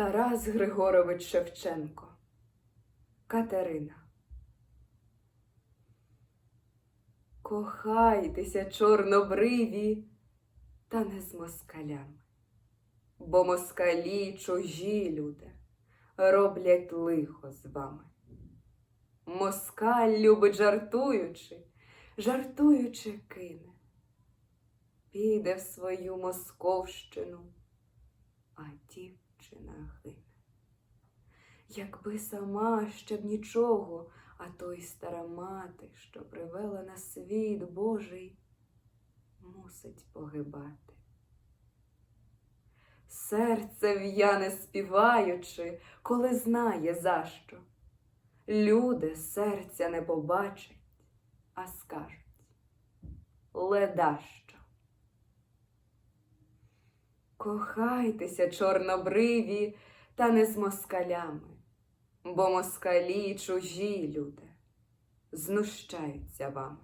Тарас Григорович Шевченко. Катерина. Кохайтеся, чорнобриві, та не з москалями, бо москалі чужі люди роблять лихо з вами. Москаль любить жартуючи, жартуючи кине, піде в свою московщину, а дівчина гине. Якби сама ще б нічого, а то й стара мати, що привела на світ Божий, мусить погибати. Серце в'яне співаючи, коли знає за що. Люди серця не побачать, а скажуть ледащо. Кохайтеся, чорнобриві, та не з москалями, бо москалі чужі люди знущаються вами.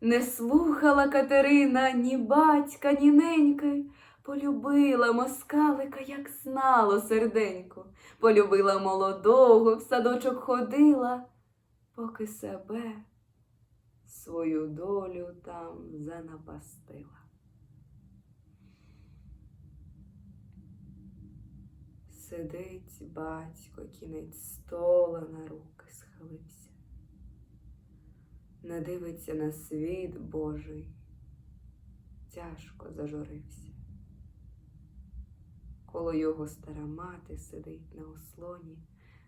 Не слухала Катерина ні батька, ні неньки, полюбила москалика, як знало серденько, полюбила молодого, в садочок ходила, поки себе свою долю там занапастила. Сидить батько, кінець стола на руки схилився, не дивиться на світ Божий, тяжко зажурився. Коло його стара мати сидить на ослоні,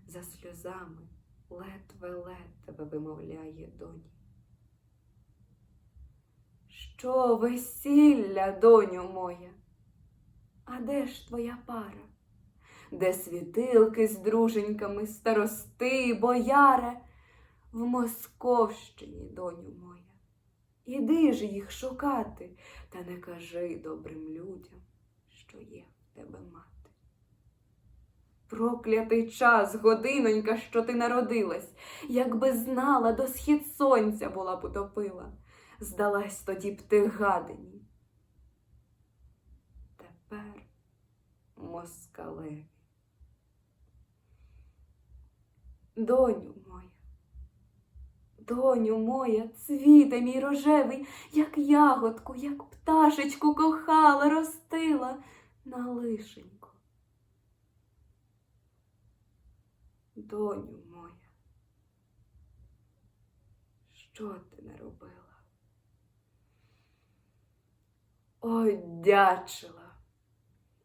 за сльозами ледве-ледве вимовляє доні. Що весілля, доню моя? А де ж твоя пара? Де світилки з друженьками, старости, бояре? В Московщині, доню моя. Іди ж їх шукати, та не кажи добрим людям, що є в тебе мати. Проклятий час, годинонька, що ти народилась, якби знала, до схід сонця була б утопила, здалась тоді б ти гадині. Тепер москалеві. Доню моя, доню моя, цвіте мій рожевий, як ягодку, як пташечку кохала, ростила на лишенько. Доню моя, що ти не робила?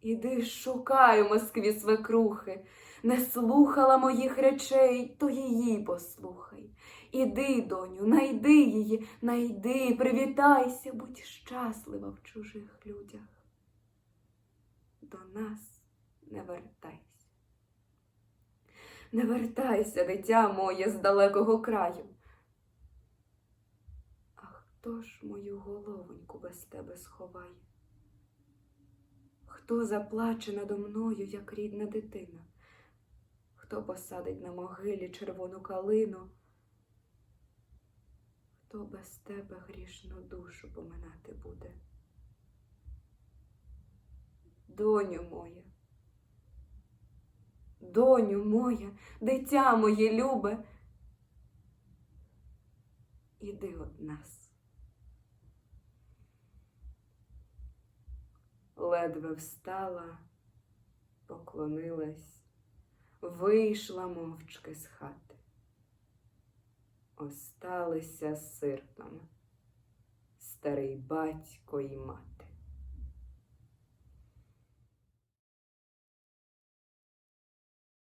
Іди шукай у Москві свекрухи, не слухала моїх речей, то її послухай. Іди, доню, найди її, найди, привітайся, будь щаслива в чужих людях. До нас не вертайся. Не вертайся, дитя моє, з далекого краю. А хто ж мою головоньку без тебе сховає? Хто заплаче надо мною, як рідна дитина? Хто посадить на могилі червону калину? Хто без тебе грішну душу поминати буде? Доню моя, доню моя, дитя моє любе, іди од нас. Ледве встала, поклонилась, вийшла мовчки з хати. Осталися сиртом старий батько і мати.